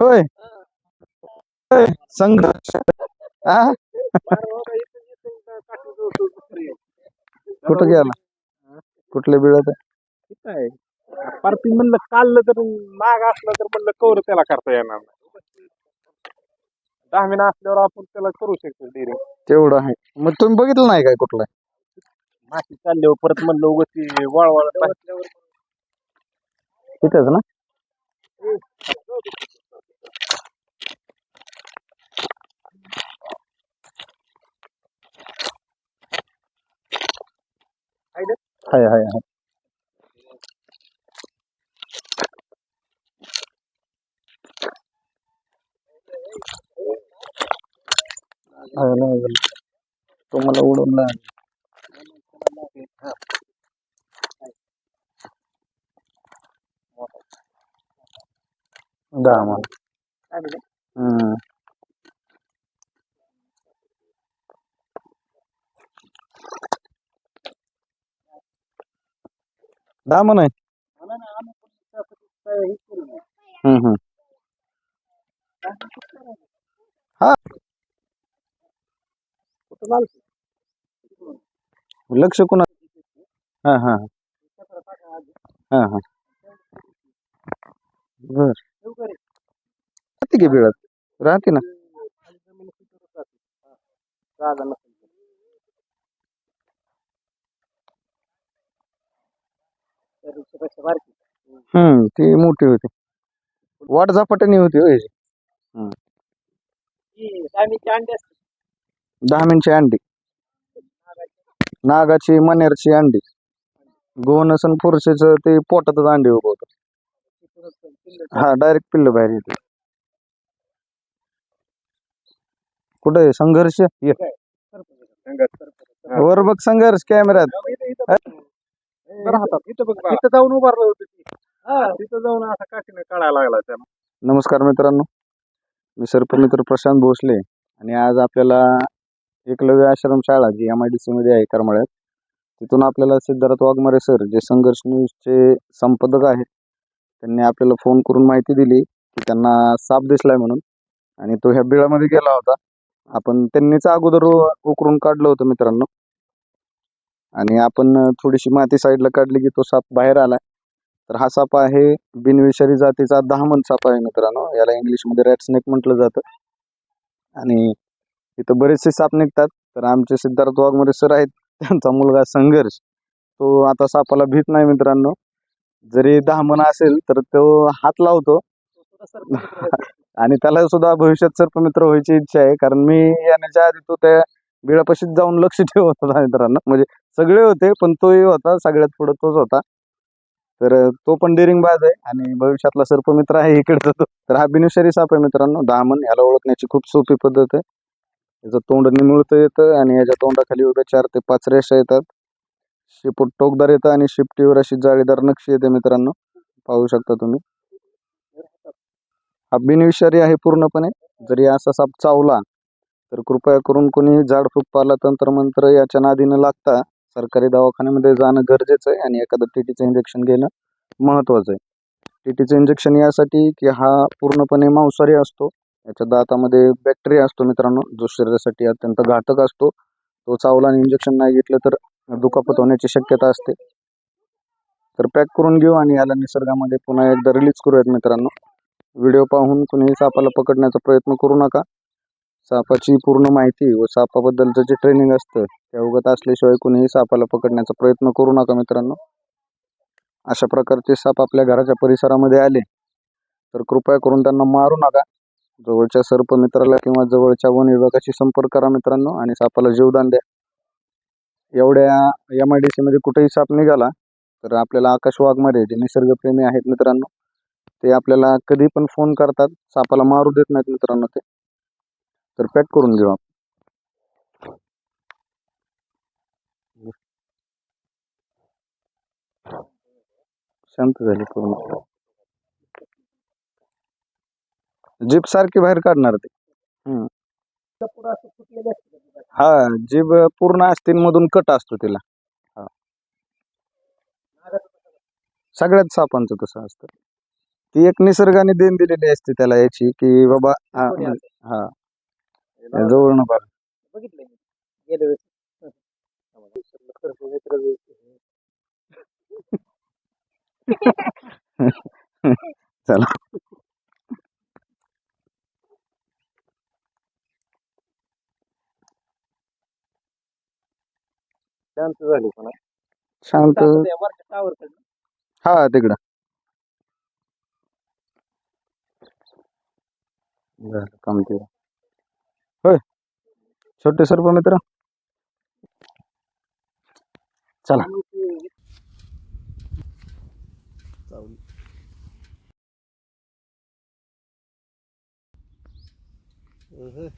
होय. होय, संघर्ष कुठं गेला? कुठले बिळत आहे. पार्टी म्हणलं काढलं तर माग असलं तर म्हणलं कवर त्याला करता येणार नाही. दहा महिना असल्यावर आपण त्याला करू शकतो डिरिंग तेवढं आहे. मग तुम्ही बघितलं नाही काय कुठलं? माती चालल्यावर परत म्हणलं उगं ती वळवळ तिथेच ना? हाय हाय हाय. हाय, नाही तुम्हाला तो मला उडवला दहा मला हम्म. दहा म्हण आहे हम्म हम्म हा लक्ष कोणा हा हा. हा हा. बर. राहते की बिळात? राहते ना. हम्म ती मोठी होती. वाट झपाट्याने होती होय. दहा मिनिटची अंडी. नागाची मनेरची अंडी. गोनस आणि फुरशीच ते पोटातच अंडी उभवतं हा डायरेक्ट पिल्ल बाहेर येते. कुठे आहे? संघर्ष? ये. वर बघ संघर्ष कॅमेऱ्यात जाऊन उभारलं होतं तिथं जाऊन असा काठीने काढायला लागला त्याला नमस्कार मित्रांनो. मी सर्पमित्र प्रशांत भोसले. आणि आज आपल्याला एकलव्य आश्रमशाळा जी एम आय डी सी मध्ये आहे करमाळ्यात. तिथून आपल्याला सिद्धार्थ वाघमारे सर जे संघर्ष न्यूजचे संपादक आहेत त्यांनी आपल्याला फोन करून माहिती दिली की त्यांना साप दिसलाय म्हणून आणि तो ह्या बिळामध्ये गेला होता. आपण त्यांनीच अगोदर उकरून काढलं होतं मित्रांनो. आणि आपण थोडीशी माती साईडला काढली की तो साप बाहेर आला तर हा साप आहे बिनविषारी जातीचा दहामन साप आहे मित्रांनो. याला इंग्लिशमध्ये रॅट स्नेक म्हटलं जातं. आणि इथं बरेचसे साप निघतात. तर आमचे सिद्धार्थ वाघमोरे सर आहेत. त्यांचा मुलगा संघर्ष. तो आता सापाला भीत नाही मित्रांनो. जरी दहामन असेल तर तो हात लावतो. आणि त्याला सुद्धा भविष्यात सर्पमित्र व्हायची इच्छा आहे. कारण मी येण्याच्या आधी तो त्या बिळापाशीच जाऊन लक्ष ठेवत होता मित्रांनो. म्हणजे सगळे होते पण तोही होता. सगळ्यात पुढे तोच होता. तर तो पण डेरिंग बाज आहे आणि भविष्यातला सर्पमित्र आहे इकडचा तो. तर हा बिनुशरी साप आहे मित्रांनो. दामन याला ओळखण्याची खूप सोपी पद्धत आहे. याचं तोंड निमुळतं येतं आणि याच्या तोंडाखाली उभ्या चार ते पाच रेषा येतात. शेपूट टोकदार येतं आणि शिपटीवर अशी जाळीदार नक्षी येते मित्रांनो. पाहू शकता तुम्ही. हा बिनविषारी आहे पूर्णपणे. जरी असा साप चावला तर कृपया करून कोणी झाडफूक पाला तंत्रमंत्र याच्या नादीनं लागता सरकारी दवाखान्यामध्ये जाणं गरजेचं आहे आणि एखादं टीटीचं इंजेक्शन घेणं महत्वाचं आहे. टीटीचं इंजेक्शन यासाठी की हा पूर्णपणे मांसाहारी असतो. याच्या दातामध्ये बॅक्टेरिया असतो मित्रांनो जो शरीरासाठी अत्यंत घातक असतो. तो चावला आणि इंजेक्शन नाही घेतलं तर दुखापत होण्याची शक्यता असते. तर पॅक करून घेऊ आणि याला निसर्गामध्ये पुन्हा एकदा रिलीज करूयात मित्रांनो. व्हिडिओ पाहून कुणीही सापाला पकडण्याचा प्रयत्न करू नका. सापाची पूर्ण माहिती व सापाबद्दलचं जे ट्रेनिंग असतं ते अवगत असल्याशिवाय कुणीही सापाला पकडण्याचा प्रयत्न करू नका मित्रांनो. अशा प्रकारचे साप आपल्या घराच्या परिसरामध्ये आले तर कृपया करून त्यांना मारू नका. जवळच्या सर्प मित्राला किंवा जवळच्या वन विभागाशी संपर्क करा मित्रांनो आणि सापाला जीवदान द्या. एवढ्या एम आय डी सीमध्ये कुठेही साप निघाला तर आपल्याला आकाश वाघमारे जे निसर्गप्रेमी आहेत मित्रांनो ते आपल्याला कधी पण फोन करतात. सापाला मारू देत नाहीत मित्रांनो ते. तर पॅक करून घेऊ आपण. शांत झाली पूर्ण. जीप सारखी बाहेर काढणार ते. हा जीभ पूर्ण अस्तींमधून कट असतो तिला. हा. सगळ्यात सापांचं तसं असतं. ती एक निसर्गाने देण दिलेली असते त्याला याची की बाबा हा हा. जवळ मी. गेल्या वेळेस चला शांत झाली पण शांत. वरच्या टावर कडनं हा तिकडं. झालं काम ते होय. छोटे सर्प मित्र. चला. अहं.